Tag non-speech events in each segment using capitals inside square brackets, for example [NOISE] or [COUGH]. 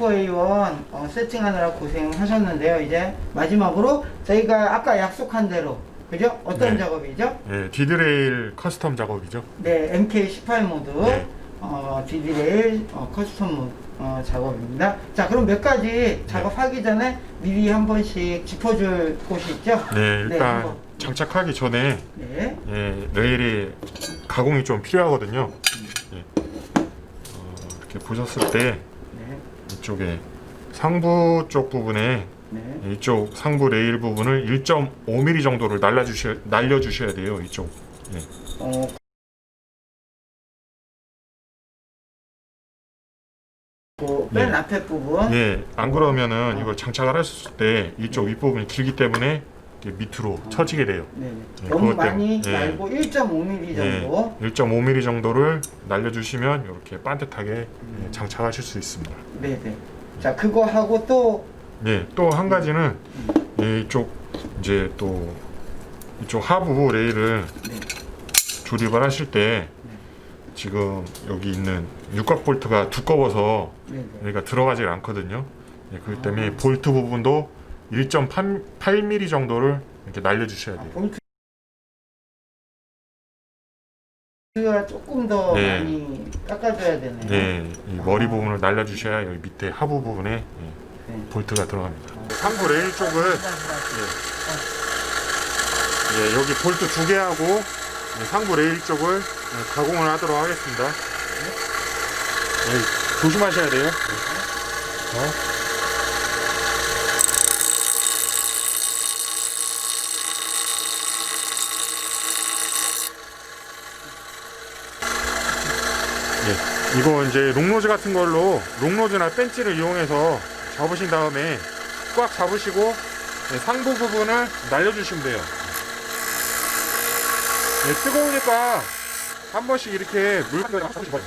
슈퍼 A1 어, 세팅하느라 고생하셨는데요. 이제 마지막으로 저희가 아까 약속한 대로 그죠? 어떤 네. 작업이죠? 예, 디드레일 커스텀 작업이죠. 네, MK18 모드 네. 어, 디디레일 어, 커스텀 모드 어, 작업입니다. 자, 그럼 몇 가지 작업하기 전에 미리 한 번씩 짚어줄 곳이 있죠? 네, 일단 한번. 장착하기 전에 네, 예, 레일이 가공이 좀 필요하거든요. 예. 어, 이렇게 보셨을 때 네, 이쪽에 상부 쪽 부분에 네. 이쪽 상부 레일 부분을 1.5mm 정도를 날려주셔 날려 주셔야 돼요. 이쪽. 예. 어, 그, 맨 예. 앞에 부분 예, 안 그러면은 이걸 장착을 했을 때 이쪽 윗부분이 길기 때문에 밑으로 처지게 돼요. 네, 예, 너무 그것 많이 때문에, 예. 말고 1.5mm 정도. 예, 1.5mm 정도를 날려주시면 이렇게 반듯하게 예, 장착하실 수 있습니다. 네, 네. 자, 그거 하고 또 예, 또 한 가지는 예, 이쪽 이제 또 이쪽 하부 레일을 네. 조립을 하실 때 지금 여기 있는 육각 볼트가 두꺼워서 네, 네. 여기가 들어가질 않거든요. 예, 그렇기 때문에 볼트 부분도 1.8mm 정도를 이렇게 날려주셔야 아, 돼요. 볼트가 조금 더 네. 많이 깎아줘야 되네요. 네, 이 머리 부분을 날려주셔야 여기 밑에 하부 부분에 예, 네. 볼트가 들어갑니다. 상부 레일 쪽을 예, 여기 볼트 두 개하고 예, 상부 레일 쪽을 예, 가공을 하도록 하겠습니다. 예, 조심하셔야 돼요. 어? 예, 이거 이제 롱로즈 같은 걸로 롱로즈나 벤치를 이용해서 잡으신 다음에 꽉 잡으시고 예, 상부 부분을 날려주시면 돼요. 예, 뜨거우니까 한 번씩 이렇게 물 한 번씩 봐요.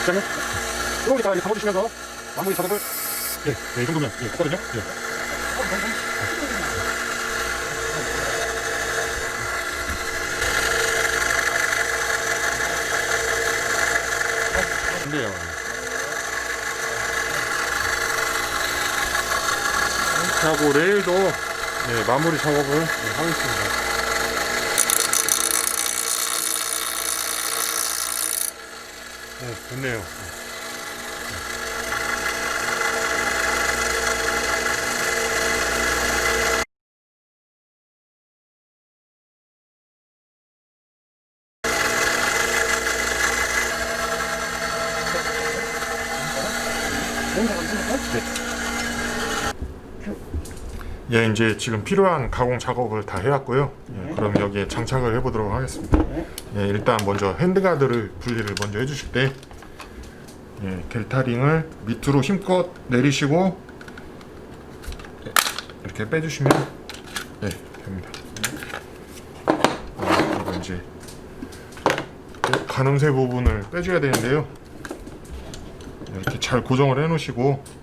그다음에 뜨거우니까 잡아주시면서 마무리 작업을 예, 네, 이 정도면 예, 됐거든요. 예. 안 돼요. 하고 레일도 네, 마무리 작업을 네, 하겠습니다. 네, 됐네요. 예, 이제 지금 필요한 가공 작업을 다 해왔고요. 예, 네. 그럼 여기에 장착을 해보도록 하겠습니다. 네. 예, 일단 먼저 핸드가드를 분리를 먼저 해주실 때 예, 델타링을 밑으로 힘껏 내리시고 예, 이렇게 빼주시면 예, 됩니다. 아, 그리고 이제 또 가늠쇠 부분을 빼줘야 되는데요. 이렇게 잘 고정을 해놓으시고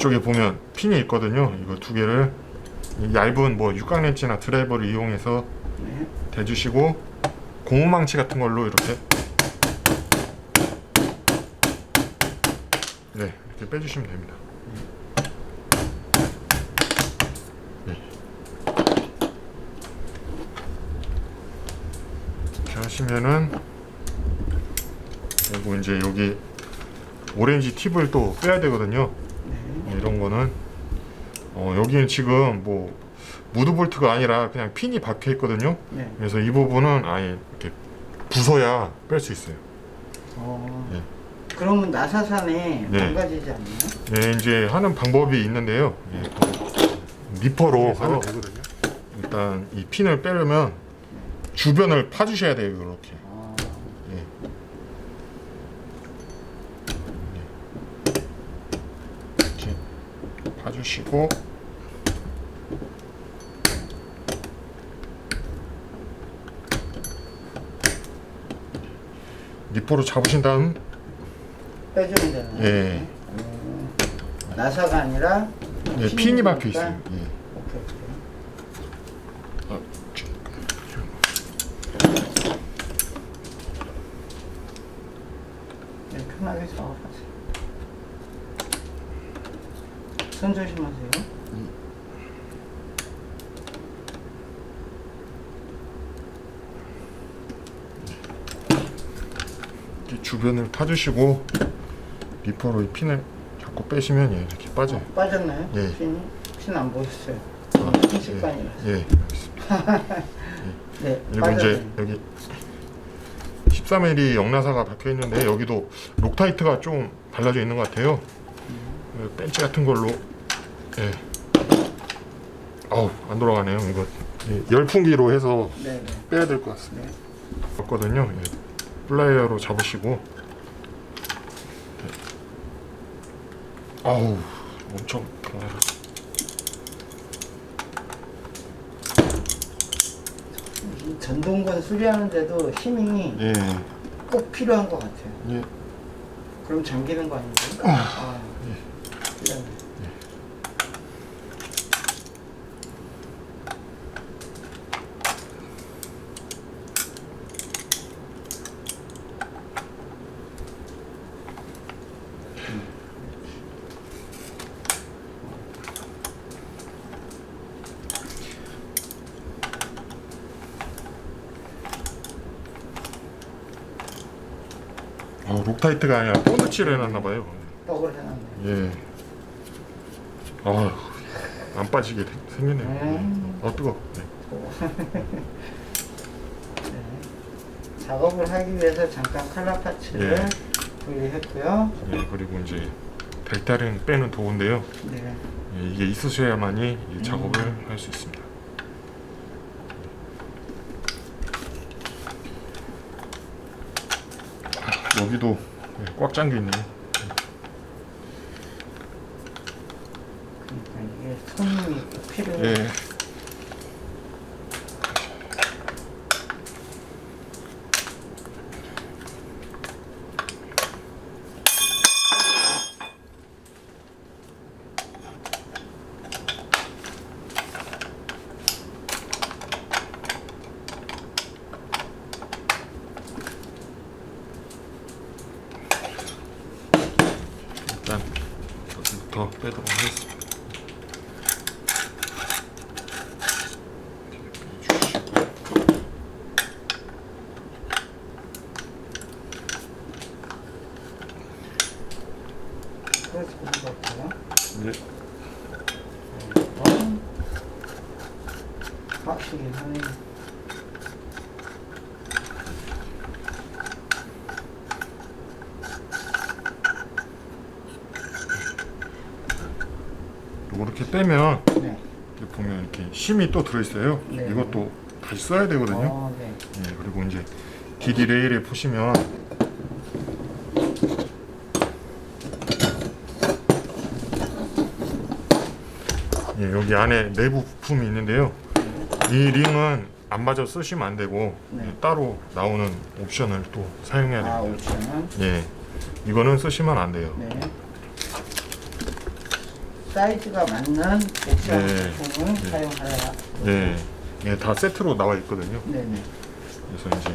이쪽에 보면 핀이 있거든요. 이거 두 개를 이 얇은 뭐 육각 렌치나 드라이버를 이용해서 네. 대주시고 고무망치 같은 걸로 이렇게 네 이렇게 빼주시면 됩니다. 네. 이렇게 하시면은 그리고 이제 여기 오렌지 팁을 또 빼야 되거든요. 네, 이런 거는 어, 여기는 지금 뭐 무드 볼트가 아니라 그냥 핀이 박혀 있거든요. 네. 그래서 이 부분은 아예 이렇게 부숴야 뺄 수 있어요. 어, 네. 그러면 나사산에 네. 망가지지 않나요? 예, 이제 하는 방법이 있는데요. 예, 그 니퍼로 하면 되거든요. 일단 이 핀을 빼려면 주변을 파주셔야 돼요, 이렇게. 아, 예. 이렇게 파 주시고 니퍼로 잡으신 다음 빼줘야 되나요? 예, 음, 나사가 아니라 예 핀이 박혀. 있어요. 예. 오케이. 편하게 작업하세요. 손 조심하세요. 이 주변을 파주시고 리퍼로 이 핀을 자꾸 빼시면 예, 이렇게 빠져요. 빠졌나요? 예. 핀이? 핀안 보였어요. 순식간이라서. 예, 알겠습니다. [LAUGHS] 네, 그리고 이제 빠졌네요. 여기 13mm 역나사가 박혀 있는데 여기도 록타이트가 좀 발라져 있는 것 같아요. 그 벤치 같은 걸로 예. 아우 안 돌아가네요. 이거 예, 열풍기로 해서 네, 네. 빼야 될 것 같습니다. 네. 맞거든요. 예. 플라이어로 잡으시고 네. 아우 엄청 강하다. 이 전동건 수리하는데도 힘이 예. 꼭 필요한 것 같아요. 예. 그럼 잠기는 거 아닌가요? 아, 필요하네. 아, 록타이트가 아니라 본드칠을 해놨나 봐요. 떡을 해놨네. 예. 아, 안 빠지게 되- 생기네요. 음. 어 뜨거. 네. 네. 작업을 하기 위해서 잠깐 칼라 파츠를 예. 분리했고요. 예, 그리고 이제 델타링 빼는 도구인데요. 네. 예, 이게 있으셔야만이 이 작업을 할 수 있습니다. 아, 여기도 예, 꽉 잠겨 있네요. 그러니까 이게 손님이 꼭 필요해요. 예. 일단 여기부터 빼도록 하겠습니다. 그래서 그런 것 같아요. 네. 하네. 이렇게 빼면 네. 이렇게 보면 이렇게 심이 또 들어있어요. 네. 이것도 다시 써야 되거든요. 어, 네. 예, 그리고 이제 DD 레일에 보시면 예, 여기 안에 내부 부품이 있는데요. 이 링은 안 맞아 쓰시면 안 되고 네. 예, 따로 나오는 옵션을 또 사용해야 아, 됩니다. 옵션은? 예, 이거는 쓰시면 안 돼요. 네. 사이즈가 맞는 옵션 네. 부품을 네. 사용하라. 예, 예, 다 세트로 나와 있거든요. 네네. 그래서 이제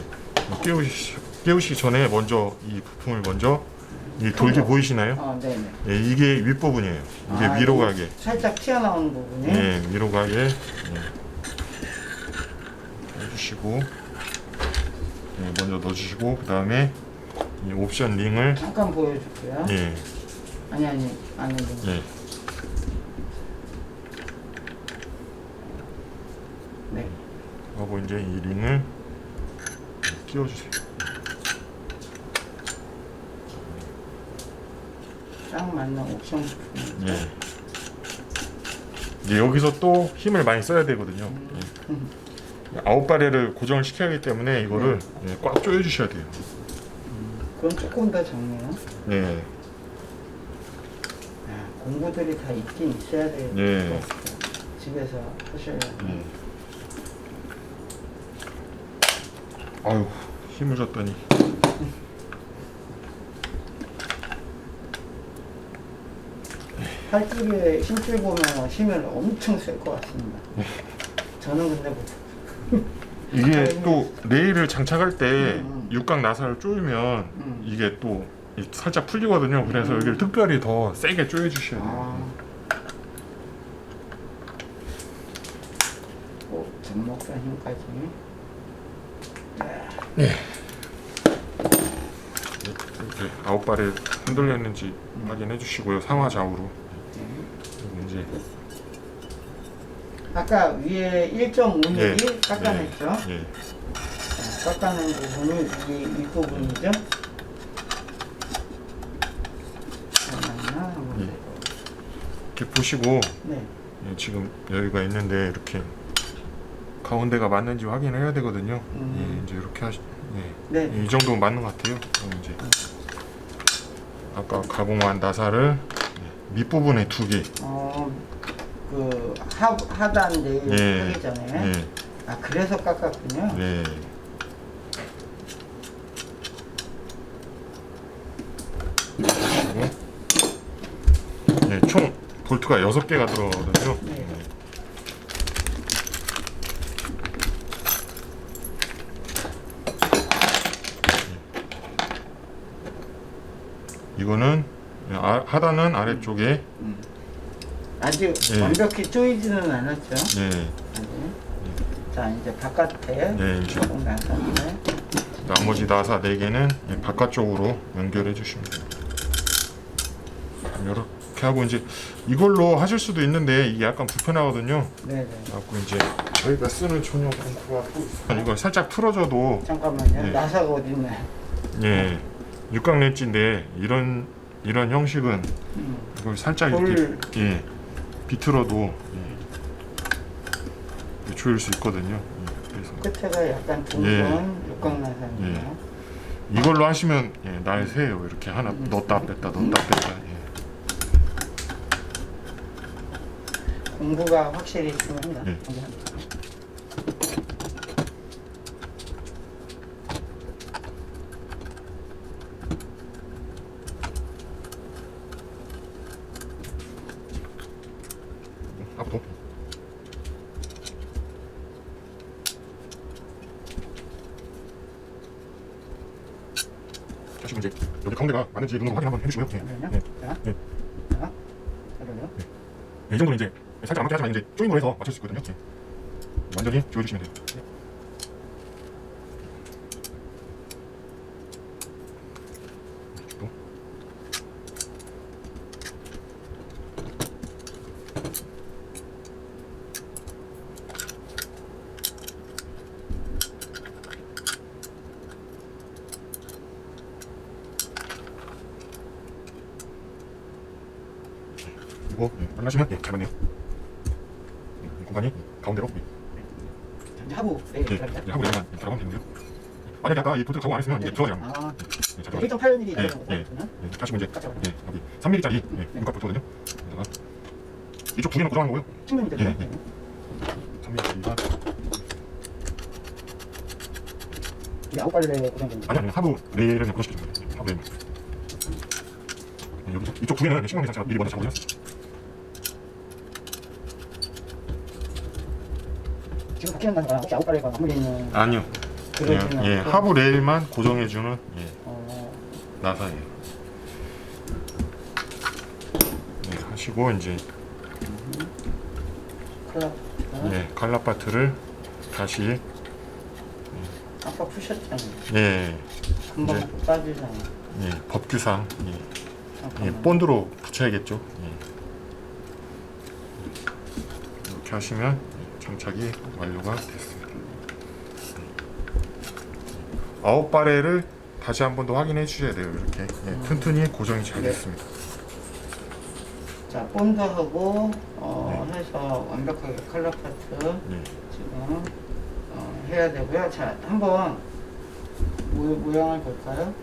깨우시, 깨우시기 전에 먼저 이 부품을 먼저 이 돌기 보이시나요? 어, 네네. 예, 이게 윗부분이에요. 이게 아, 위로 이 가게. 살짝 튀어나오는 부분이. 예, 위로 가게. 예. 해주시고, 예, 먼저 넣어주시고, 그 다음에 이 옵션 링을, 잠깐 보여줄게요. 예, 아니, 아니, 아니. 네. 예, 네. 하고 이제 이 링을 끼워주세요. 딱 맞는 옵션 부품. 예. 이제 여기서 또 힘을 많이 써야 되거든요. 음. 예. 아웃 바레를 고정을 시켜야 하기 때문에 이거를 예, 꽉 조여주셔야 돼요. 그건 조금 더 작네요. 예, 아, 공구들이 다 있긴 있어야 될것 예. 집에서 하셔야 예. 아유 힘을 줬더니 [LAUGHS] 팔뚝에 힘줄 보면 힘을 엄청 쓸 것 같습니다. 저는 근데 못. 이게 또 레일을 장착할 때 음. 육각 나사를 조이면 음. 이게 또 이 살짝 풀리거든요. 그래서 음. 여기를 특별히 더 세게 조여 주셔야 돼요. 아. 오, 접목선 힘까지. 이렇게 아홉 발에 흔들렸는지 음. 확인해 주시고요. 상하 좌우로. 이제 아까 위에 1.5mm 예. 깎아냈죠? 예. 자, 깎아낸 부분이 이, 이 부분이죠? 잠깐만요. 한번 예. 더. 이렇게 보시고 네. 예, 지금 여기가 있는데 이렇게 가운데가 맞는지 확인해야 되거든요. 음. 예, 이제 이렇게 하시. 예. 네. 이 정도면 맞는 것 같아요. 그럼 이제 아까 가공한 나사를 예, 밑부분에 두 개. 어, 그 하, 하단 내일 예. 하기 전에 예. 아 그래서 깎았군요. 네. 예, 총 볼트가 여섯 개가 들어가거든요. 네. 이거는 아, 하단은 아래쪽에 음. 아직 예. 완벽히 조이지는 않았죠. 예, 아직. 자 이제 바깥에 예, 이제 조금 나섰네. 나머지 나사 네 개는 예, 바깥쪽으로 연결해 주시면 됩니다. 이렇게 하고 이제 이걸로 하실 수도 있는데 이게 약간 불편하거든요. 네네. 그래갖고 이제 저희가 쓰는 전용 벙크가 또. 이거 살짝 풀어줘도 잠깐만요. 예. 나사가 어디 있나요? 예 육각 렌치인데 이런 이런 형식은 음. 이걸 살짝 돌. 이렇게 예 비틀어도 예, 조일 수 있거든요. 예, 그래서 끝에가 약간 둥근 예. 육각나사네요. 이걸로 하시면 예, 날 새요 이렇게 하나 음. 넣었다 뺐다 넣었다 뺐다. 예. 공부가 확실히 중요합니다. 예. 공부합니다. 앞으로. 하시고 가운데가 맞는지 눈으로 확인 한번 해주시고요. 예. 자, 예. 자, 잠깐만요. 예, 이 정도는 이제 살짝 안 맞게 하지만 이제 조인으로 해서 맞출 수 있거든요. 예. 완전히 조여주시면 돼요. 또. 그리고 예, 만나시면 예. 예, 이 공간이 가운데로 예, 자, 이제 하부 네, 예. 이제 하고 내려가면 들어가면 되는데요. 만약에 아까 이 볼트 가공 안 했으면 이제 들어가요. 아, 예, 잘 들어가요. 1.8mm 예, 이런 예. 거거든요. 예, 하시고 이제 예, 여기 3mm짜리 예, 육각 볼트거든요. 여기다가 이쪽 두 개는 고정하는 거고요. 충분히 되죠. 예, 예. 3mm가 이게 아홉 발레 고정된 거. 아니 아니 하부 레일을 고정시켜주는 거예요. 하부 레일. 예, 여기 이쪽 두 개는 신경 상태가 미리 먼저 잡아주세요. 지금 바뀌는 거가 혹시 아홉 발레가 아무리 있는 아니요. 그러지는 그냥 예, 않고. 하부 레일만 고정해주는 예, 어, 나사예요. 네, 하시고 이제 클럽. 예, 칼라파트를 다시 아까 푸셨잖아요. 예, 이제- 빠지잖아요. 예, 법규상 예, 예, 잠깐만. 본드로 붙여야겠죠. 예. 이렇게 하시면 예, 장착이 완료가 됐습니다. 아홉 바레를 다시 한 번 더 확인해 주셔야 돼요. 이렇게 예, 튼튼히 고정이 잘 네. 됐습니다. 자, 본드하고 어, 해서 완벽하게 컬러 파트 예. 지금 어, 해야 되고요. 자, 한번 모, 모양을 볼까요?